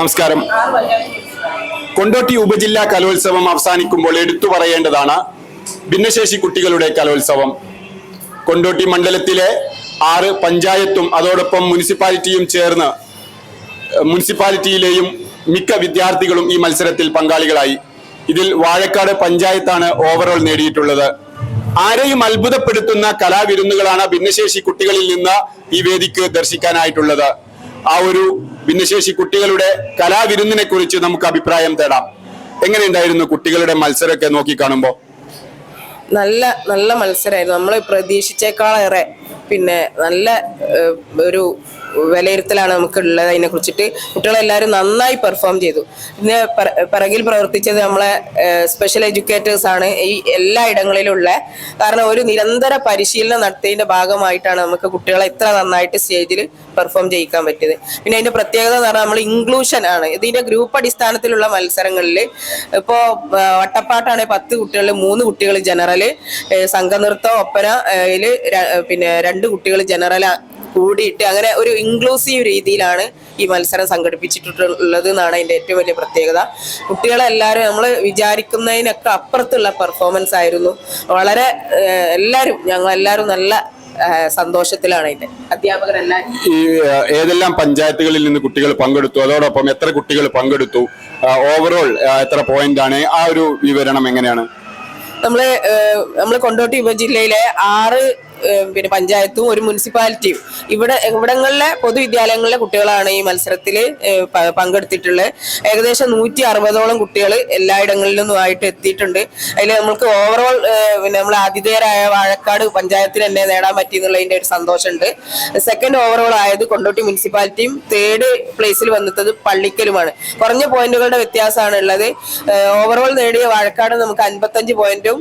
നമസ്കാരം. കൊണ്ടോട്ടി ഉപജില്ലാ കലോത്സവം അവസാനിക്കുമ്പോൾ എടുത്തു പറയേണ്ടതാണ് ഭിന്നശേഷി കുട്ടികളുടെ കലോത്സവം. കൊണ്ടോട്ടി മണ്ഡലത്തിലെ ആറ് പഞ്ചായത്തും അതോടൊപ്പം മുനിസിപ്പാലിറ്റിയും ചേർന്ന് മുനിസിപ്പാലിറ്റിയിലെയും മിക്ക വിദ്യാർത്ഥികളും ഈ മത്സരത്തിൽ പങ്കാളികളായി. ഇതിൽ വാഴക്കാട് പഞ്ചായത്താണ് ഓവറോൾ നേടിയിട്ടുള്ളത്. ആരെയും അത്ഭുതപ്പെടുത്തുന്ന കലാവിരുന്നുകളാണ് ഭിന്നശേഷി കുട്ടികളിൽ നിന്ന് ഈ വേദിക്ക് ദർശിക്കാനായിട്ടുള്ളത്. ആ ഒരു ഭിന്നശേഷി കുട്ടികളുടെ കലാവിരുന്നിനെ കുറിച്ച് നമുക്ക് അഭിപ്രായം തേടാം. എങ്ങനെയുണ്ടായിരുന്നു കുട്ടികളുടെ മത്സരമൊക്കെ നോക്കിക്കാണുമ്പോൾ നല്ല നല്ല മത്സരമായിരുന്നു നമ്മൾ പ്രതീക്ഷിച്ചേക്കാളേറെ. പിന്നെ നല്ല ഒരു വിലയിരുത്തലാണ് നമുക്ക് ഉള്ളത് അതിനെ കുറിച്ചിട്ട്. കുട്ടികളെല്ലാവരും നന്നായി പെർഫോം ചെയ്തു. പിറ- പിറകിൽ പ്രവർത്തിച്ചത് നമ്മളെ സ്പെഷ്യൽ എഡ്യൂക്കേറ്റേഴ്സ് ആണ്. ഈ എല്ലാ ഇടങ്ങളിലുള്ള കാരണം ഒരു നിരന്തര പരിശീലനം നടത്തിയതിന്റെ ഭാഗമായിട്ടാണ് നമുക്ക് കുട്ടികളെ ഇത്ര നന്നായിട്ട് സ്റ്റേജിൽ പെർഫോം ചെയ്യിക്കാൻ പറ്റിയത്. പിന്നെ അതിന്റെ പ്രത്യേകത എന്ന് പറഞ്ഞാൽ നമ്മൾ ഇൻക്ലൂഷൻ ആണ്. ഇതിന്റെ ഗ്രൂപ്പ് അടിസ്ഥാനത്തിലുള്ള മത്സരങ്ങളിൽ ഇപ്പോൾ വട്ടപ്പാട്ടാണെങ്കിൽ പത്ത് കുട്ടികളിൽ മൂന്ന് കുട്ടികൾ ജനറൽ സംഘനൃത്തം ഒപ്പന പിന്നെ രണ്ട് കുട്ടികൾ ജനറൽ കൂടിയിട്ട് അങ്ങനെ ഒരു ഇൻക്ലൂസീവ് രീതിയിലാണ് ഈ മത്സരം സംഘടിപ്പിച്ചിട്ടുള്ളത് എന്നാണ് അതിന്റെ ഏറ്റവും വലിയ പ്രത്യേകത. കുട്ടികളെല്ലാവരും നമ്മൾ വിചാരിക്കുന്നതിനൊക്കെ അപ്പുറത്തുള്ള പെർഫോമൻസ് ആയിരുന്നു. വളരെ എല്ലാവരും ഞങ്ങൾ എല്ലാവരും നല്ല സന്തോഷത്തിലാണ് അതിന്റെ അധ്യാപകരെല്ലാം ഈ ഏതെല്ലാം പഞ്ചായത്തുകളിൽ നിന്ന് കുട്ടികൾ പങ്കെടുത്തു? അതോടൊപ്പം എത്ര കുട്ടികൾ പങ്കെടുത്തു? ഓവറോൾ എത്ര പോയിന്റ് ആണ്? ആ ഒരു വിവരണം എങ്ങനെയാണ്? നമ്മൾ നമ്മൾ നമ്മൾ കൊണ്ടോട്ടി ഉപജില്ലയിലെ ആറ് പിന്നെ പഞ്ചായത്തും ഒരു മുനിസിപ്പാലിറ്റിയും. ഇവിടെ ഇവിടങ്ങളിലെ പൊതുവിദ്യാലയങ്ങളിലെ കുട്ടികളാണ് ഈ മത്സരത്തിൽ പങ്കെടുത്തിട്ടുള്ളത്. ഏകദേശം നൂറ്റി അറുപതോളം കുട്ടികൾ എല്ലായിടങ്ങളിൽ നിന്നുമായിട്ട് എത്തിയിട്ടുണ്ട്. അതിൽ നമ്മൾക്ക് ഓവറോൾ പിന്നെ നമ്മൾ ആതിഥേയരായ വാഴക്കാട് പഞ്ചായത്തിൽ തന്നെ നേടാൻ പറ്റി എന്നുള്ളതിന്റെ ഒരു സന്തോഷമുണ്ട്. സെക്കൻഡ് ഓവറോൾ ആയത് കൊണ്ടോട്ടി മുനിസിപ്പാലിറ്റിയും തേർഡ് പ്ലേസിൽ വന്നിട്ടത് പള്ളിക്കലുമാണ്. കുറഞ്ഞ പോയിന്റുകളുടെ വ്യത്യാസമാണ് ഉള്ളത്. ഓവറോൾ നേടിയ വാഴക്കാട് നമുക്ക് അൻപത്തഞ്ച് പോയിന്റും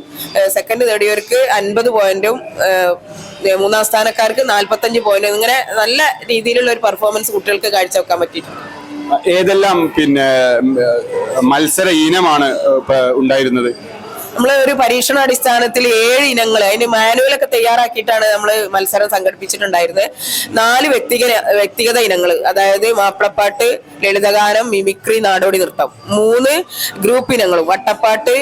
സെക്കൻഡ് നേടിയവർക്ക് അൻപത് പോയിന്റും മൂന്നാം സ്ഥാനക്കാർക്ക് നാൽപ്പത്തഞ്ച് പോയിന്റ് ഇങ്ങനെ നല്ല രീതിയിലുള്ള ഒരു പെർഫോമൻസ് കുട്ടികൾക്ക് കാഴ്ചവെക്കാൻ പറ്റിയിട്ടുണ്ട്. ഏതെല്ലാം പിന്നെ മത്സര ഇനമാണ് ഉണ്ടായിരുന്നത്? നമ്മൾ ഒരു പരീക്ഷണാടിസ്ഥാനത്തിൽ ഏഴ് ഇനങ്ങൾ അതിന് മാനുവലൊക്കെ തയ്യാറാക്കിയിട്ടാണ് നമ്മൾ മത്സരം സംഘടിപ്പിച്ചിട്ടുണ്ടായിരുന്നത്. നാല് വ്യക്തിഗത വ്യക്തിഗത ഇനങ്ങൾ അതായത് മാപ്പിളപ്പാട്ട് ലളിതഗാനം മിമിക്രി നാടോടി നൃത്തം. മൂന്ന് ഗ്രൂപ്പ് ഇനങ്ങളും വട്ടപ്പാട്ട്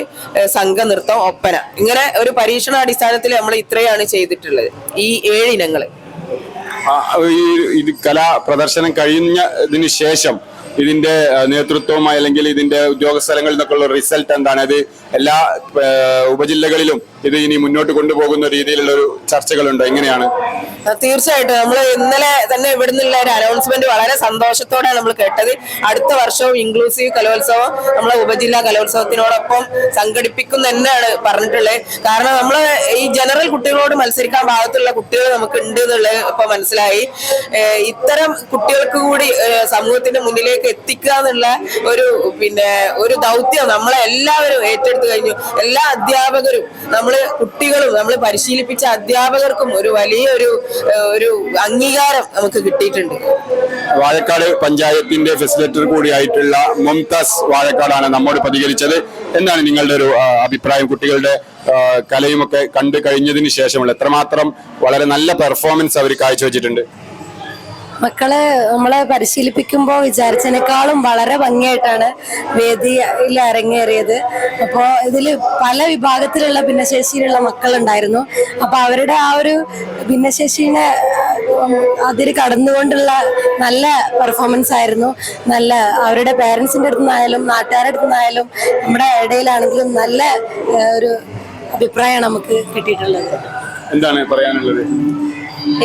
സംഘ നൃത്തം ഒപ്പന. ഇങ്ങനെ ഒരു പരീക്ഷണാടിസ്ഥാനത്തിൽ നമ്മൾ ഇത്രയാണ് ചെയ്തിട്ടുള്ളത്. ഈ ഏഴ് ഇനങ്ങൾ ഈ കലാ പ്രദർശനം കഴിഞ്ഞതിന് ശേഷം ഇതിന്റെ നേതൃത്വവുമായി അല്ലെങ്കിൽ ഇതിന്റെ ഉദ്യോഗസ്ഥലങ്ങളിൽ നിന്നൊക്കെയുള്ള റിസൾട്ട് എന്താണ്? അത് എല്ലാ ഉപജില്ലകളിലും ഇത് ഇനി മുന്നോട്ട് കൊണ്ടുപോകുന്ന രീതിയിലുള്ള ഒരു ചർച്ചകളുണ്ട്. എങ്ങനെയാണ്? തീർച്ചയായിട്ടും. നമ്മൾ ഇന്നലെ തന്നെ ഇവിടെ നിന്നുള്ള ഒരു അനൗൺസ്മെന്റ് വളരെ സന്തോഷത്തോടെ നമ്മൾ കേട്ടത്. അടുത്ത വർഷവും ഇൻക്ലൂസീവ് കലോത്സവം നമ്മളെ ഉപജില്ലാ കലോത്സവത്തിനോടൊപ്പം സംഘടിപ്പിക്കും തന്നെയാണ് പറഞ്ഞിട്ടുള്ളത് കാരണം നമ്മൾ ഈ ജനറൽ കുട്ടികളോട് മത്സരിക്കാൻ ഭാഗത്തുള്ള കുട്ടികൾ നമുക്ക് ഉണ്ട് എന്നുള്ളത് ഇപ്പൊ മനസ്സിലായി. ഇത്തരം കുട്ടികൾക്ക് കൂടി സമൂഹത്തിന്റെ മുന്നിലേക്ക് എത്തിക്കുക എന്നുള്ള ഒരു പിന്നെ ഒരു ദൗത്യം നമ്മളെ എല്ലാവരും ഏറ്റെടുത്തു കഴിഞ്ഞു. എല്ലാ അധ്യാപകരും നമ്മൾ കുട്ടികളും നമ്മൾ പരിശീലിപ്പിച്ച അധ്യാപകർക്കും ഒരു വലിയൊരു ഒരു അംഗീകാരം നമുക്ക് കിട്ടിയിട്ടുണ്ട്. വാഴക്കാട് പഞ്ചായത്തിന്റെ ഫെസിലിറ്റർ കൂടിയായിട്ടുള്ള മുംതാസ് വാഴക്കാടാണ് നമ്മോട് പ്രതികരിച്ചത് എന്താണ് നിങ്ങളുടെ ഒരു അഭിപ്രായം. കുട്ടികളുടെ കലയുമൊക്കെ കണ്ടു കഴിഞ്ഞതിന് ശേഷമുള്ള എത്രമാത്രം വളരെ നല്ല പെർഫോമൻസ് അവർ കാഴ്ചവെച്ചിട്ടുണ്ട്. മക്കളെ നമ്മളെ പരിശീലിപ്പിക്കുമ്പോൾ വിചാരിച്ചതിനേക്കാളും വളരെ ഭംഗിയായിട്ടാണ് വേദിയിൽ അരങ്ങേറിയത്. അപ്പോൾ ഇതിൽ പല വിഭാഗത്തിലുള്ള ഭിന്നശേഷിയിലുള്ള മക്കളുണ്ടായിരുന്നു. അപ്പോൾ അവരുടെ ആ ഒരു ഭിന്നശേഷിനെ അതിൽ കടന്നുകൊണ്ടുള്ള നല്ല പെർഫോമൻസ് ആയിരുന്നു. നല്ല അവരുടെ പേരൻസിന്റെ അടുത്ത് നിന്നായാലും നാട്ടുകാരുടെ അടുത്ത് നിന്നായാലും നമ്മുടെ ഇടയിലാണെങ്കിലും നല്ല ഒരു അഭിപ്രായമാണ് നമുക്ക് കിട്ടിയിട്ടുള്ളത്. എന്താണ് പറയാനുള്ളത്?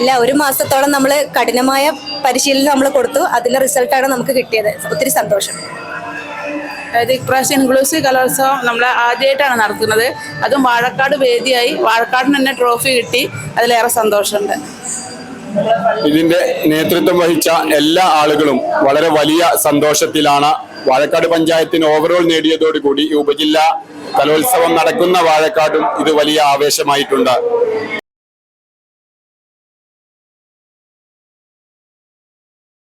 ഇല്ല ഒരു മാസത്തോളം നമ്മൾ കഠിനമായ പരിശീലനം നമ്മൾ കൊടുത്തു. അതിലെ റിസൾട്ടാണ് നമുക്ക് കിട്ടിയത്. ഒത്തിരി സന്തോഷം. അതായത് ഇപ്രാവശ്യം ഇൻക്ലൂസീവ് കലോത്സവം നമ്മൾ ആദ്യമായിട്ടാണ് നടത്തുന്നത്. അതും വാഴക്കാട് വേദിയായി. വാഴക്കാടിന് തന്നെ ട്രോഫി കിട്ടി. അതിലേറെ സന്തോഷമുണ്ട്. ഇതിന്റെ നേതൃത്വം വഹിച്ച എല്ലാ ആളുകളും വളരെ വലിയ സന്തോഷത്തിലാണ് വാഴക്കാട് പഞ്ചായത്തിന് ഓവറോൾ നേടിയതോടുകൂടി ഈ ഉപജില്ലാ കലോത്സവം നടക്കുന്ന വാഴക്കാടും ഇത് വലിയ ആവേശമായിട്ടുണ്ട്.